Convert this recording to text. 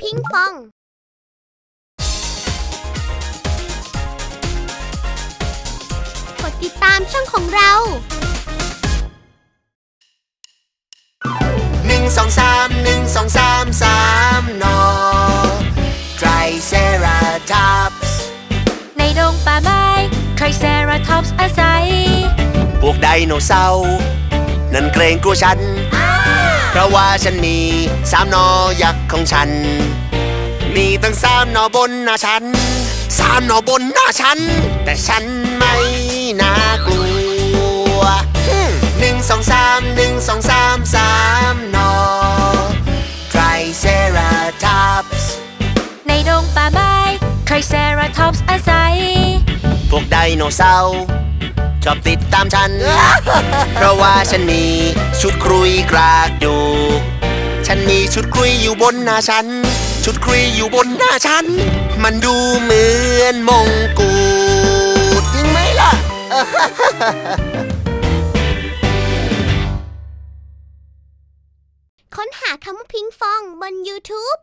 พิงฟอง กดติดตามช่องของเราหนึ่งสองสามหนึ่งสองสามสามนอไตรเซราทัปส์ในดงป่าไม้ไทรเซราทอปส์อาศัย พวกไดโนเสาร์นั่นเกรงกลัวฉันเพ ราะว่าฉันมีสามนอยักษ์ของฉัน มีตั้งสามนอบนหน้าฉันสามนอบนหน้าฉัน แต่ฉันไม่น่ากลัวอืมหนึ่งสองสามหนึ่งสองสามสามนอไตรเซราทัปส์ในดงป่าไม้ไทรเซราทอปส์อาศัย พวกไดโนเสาร์ชอบติดตามฉัน เพราะว่าฉันมีชุดครุยกรากดูก ฉันมีชุดครุยอยู่บนหน้าฉัน ชุดครุยอยู่บนหน้าฉัน มันดูเหมือนมงกุฎจริงไหมล่ะ ค้นหาคำว่าพิงฟองบน YouTube